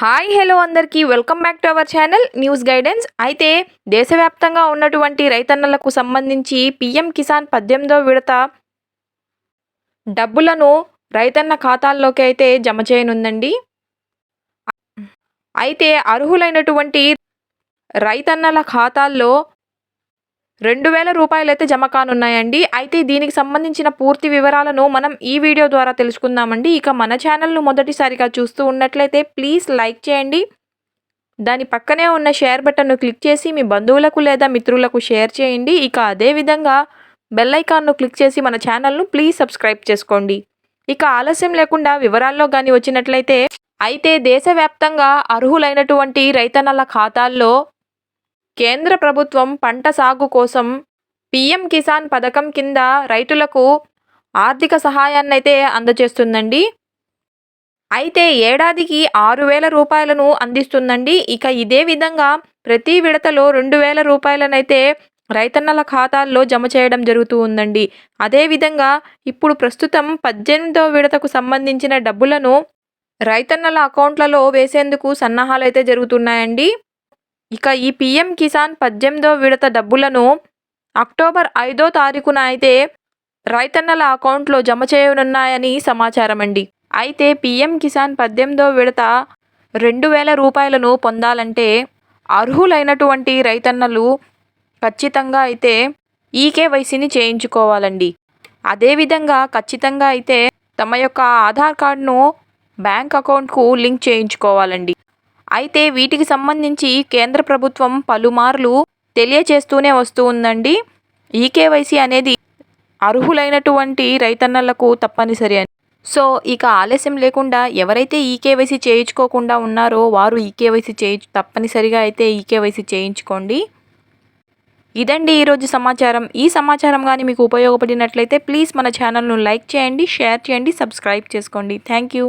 Hi hello అందరికీ. Welcome back to our channel news guidance. అయితే దేశవ్యాప్తంగా ఉన్నటువంటి రైతన్నలకు సంబంధించి పిఎం కిసాన్ పద్దెనిమిదో విడత డబ్బులను రైతన్న ఖాతాల్లోకి అయితే జమ చేయనుందండి. అయితే అర్హులైనటువంటి రైతన్నల ఖాతాల్లో రెండు వేల రూపాయలు అయితే జమ కానున్నాయండి. అయితే దీనికి సంబంధించిన పూర్తి వివరాలను మనం ఈ వీడియో ద్వారా తెలుసుకుందామండి. ఇక మన ఛానల్ను మొదటిసారిగా చూస్తూ ఉన్నట్లయితే ప్లీజ్ లైక్ చేయండి. దాని పక్కనే ఉన్న షేర్ బటన్ను క్లిక్ చేసి మీ బంధువులకు లేదా మిత్రులకు షేర్ చేయండి. ఇక అదేవిధంగా బెల్ ఐకాన్ను క్లిక్ చేసి మన ఛానల్ను ప్లీజ్ సబ్స్క్రైబ్ చేసుకోండి. ఇక ఆలస్యం లేకుండా వివరాల్లో కానీ వచ్చినట్లయితే అయితే దేశవ్యాప్తంగా అర్హులైనటువంటి రైతన్నల ఖాతాల్లో కేంద్ర ప్రభుత్వం పంట సాగు కోసం పిఎం కిసాన్ పథకం కింద రైతులకు ఆర్థిక సహాయాన్ని అయితే అందజేస్తుందండి. అయితే ఏడాదికి ఆరు వేల రూపాయలను అందిస్తుందండి. ఇక ఇదే విధంగా ప్రతి విడతలో రెండు వేల రూపాయలనైతే రైతన్నల ఖాతాల్లో జమ చేయడం జరుగుతూ ఉందండి. అదేవిధంగా ఇప్పుడు ప్రస్తుతం పద్దెనిమిదో విడతకు సంబంధించిన డబ్బులను రైతన్నల అకౌంట్లలో వేసేందుకు సన్నాహాలు అయితే జరుగుతున్నాయండి. ఇక ఈ పిఎం కిసాన్ పద్దెనిమిదో విడత డబ్బులను అక్టోబర్ ఐదో తారీఖున అయితే రైతన్నల అకౌంట్లో జమ చేయనున్నాయని సమాచారం అండి అయితే పిఎం కిసాన్ పద్దెనిమిదో విడత రెండు వేల రూపాయలను పొందాలంటే అర్హులైనటువంటి రైతన్నలు ఖచ్చితంగా అయితే ఈకేవైసీని చేయించుకోవాలండి. అదేవిధంగా ఖచ్చితంగా అయితే తమ యొక్క ఆధార్ కార్డును బ్యాంక్ అకౌంట్కు లింక్ చేయించుకోవాలండి. అయితే వీటికి సంబంధించి కేంద్ర ప్రభుత్వం పలుమార్లు తెలియచేస్తూనే వస్తూ ఉందండి. ఈకేవైసీ అనేది అర్హులైనటువంటి రైతన్నలకు తప్పనిసరి అని. సో ఇక ఆలస్యం లేకుండా ఎవరైతే ఈకేవైసీ చేయించుకోకుండా ఉన్నారో వారు ఈకేవైసీ చేయించు తప్పనిసరిగా అయితే ఈకేవైసీ చేయించుకోండి. ఇదండి ఈరోజు సమాచారం. ఈ సమాచారం కానీ మీకు ఉపయోగపడినట్లయితే ప్లీజ్ మన ఛానల్ను లైక్ చేయండి షేర్ చేయండి సబ్స్క్రైబ్ చేసుకోండి. Thank you.